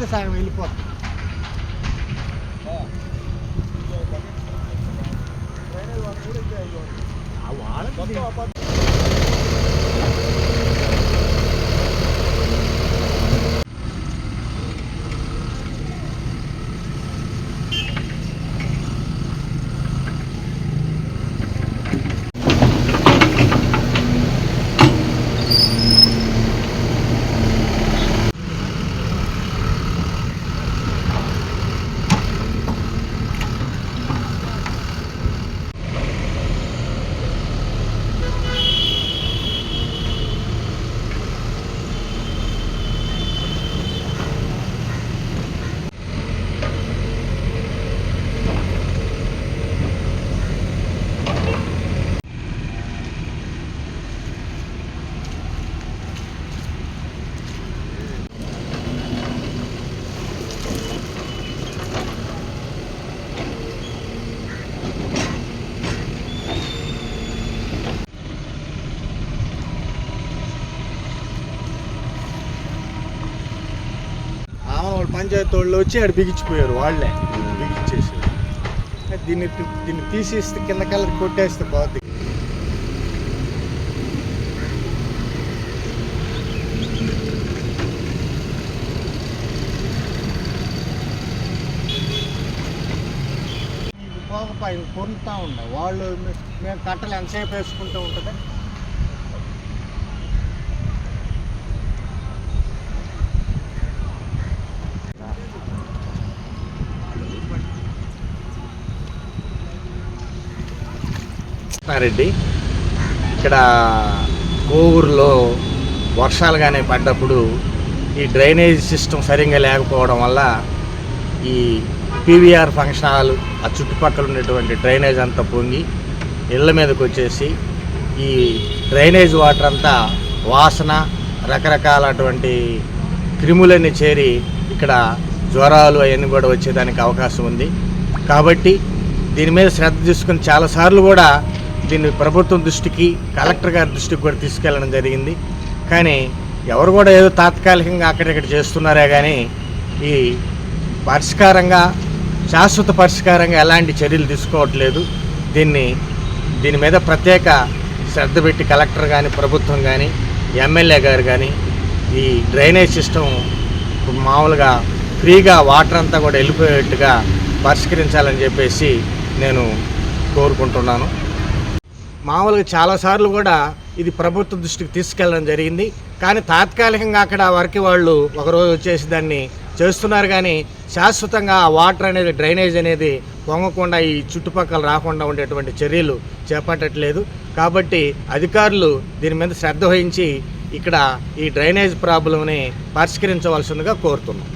తీస్తే సగం వెళ్ళిపోతుంది వాళ్ళ పంచాయతీ వాళ్ళు వచ్చి ఆడ బిగించిపోయారు వాళ్ళే బిగించేసి దీన్ని దీన్ని తీసేస్తే కింద కలర్ కొట్టేస్తే బాగుంది. పోకపోయి పొందుతూ ఉండే. వాళ్ళు మేము కట్టలు ఎంతసేపు వేసుకుంటూ ఉంటుంది? రెడ్డి ఇక్కడ కోవూరులో వర్షాలు కానీ పడ్డప్పుడు ఈ డ్రైనేజ్ సిస్టమ్ సరిగ్గా లేకపోవడం వల్ల ఈ పీవీఆర్ ఫంక్షన్ హాల్ ఆ చుట్టుపక్కల ఉన్నటువంటి డ్రైనేజ్ అంతా పొంగి ఇళ్ళ మీదకి వచ్చేసి ఈ డ్రైనేజ్ వాటర్ అంతా వాసన రకరకాలటువంటి క్రిములన్నీ చేరి ఇక్కడ జ్వరాలు అవన్నీ కూడా వచ్చేదానికి అవకాశం ఉంది. కాబట్టి దీని మీద శ్రద్ధ తీసుకుని చాలాసార్లు కూడా దీన్ని ప్రభుత్వం దృష్టికి కలెక్టర్ గారి దృష్టికి కూడా తీసుకెళ్ళడం జరిగింది. కానీ ఎవరు కూడా ఏదో తాత్కాలికంగా అక్కడిక్కడ చేస్తున్నారే కానీ ఈ పరిష్కారంగా శాశ్వత పరిష్కారంగా ఎలాంటి చర్యలు తీసుకోవట్లేదు. దీన్ని దీని మీద ప్రత్యేక శ్రద్ధ పెట్టి కలెక్టర్ కానీ ప్రభుత్వం కానీ ఎమ్మెల్యే గారు కానీ ఈ డ్రైనేజ్ సిస్టమ్ మామూలుగా ఫ్రీగా వాటర్ అంతా కూడా వెళ్ళిపోయేట్టుగా పరిష్కరించాలని చెప్పేసి నేను కోరుకుంటున్నాను. మామూలుగా చాలాసార్లు కూడా ఇది ప్రభుత్వ దృష్టికి తీసుకెళ్ళడం జరిగింది. కానీ తాత్కాలికంగా అక్కడ వరకు వాళ్ళు ఒకరోజు వచ్చేసి దాన్ని చేస్తున్నారు. కానీ శాశ్వతంగా ఆ వాటర్ అనేది డ్రైనేజ్ అనేది పొంగకుండా ఈ చుట్టుపక్కల రాకుండా ఉండేటువంటి చర్యలు చేపట్టట్లేదు. కాబట్టి అధికారులు దీని మీద శ్రద్ధ వహించి ఇక్కడ ఈ డ్రైనేజ్ ప్రాబ్లంని పరిష్కరించవలసిందిగా కోరుతున్నాం.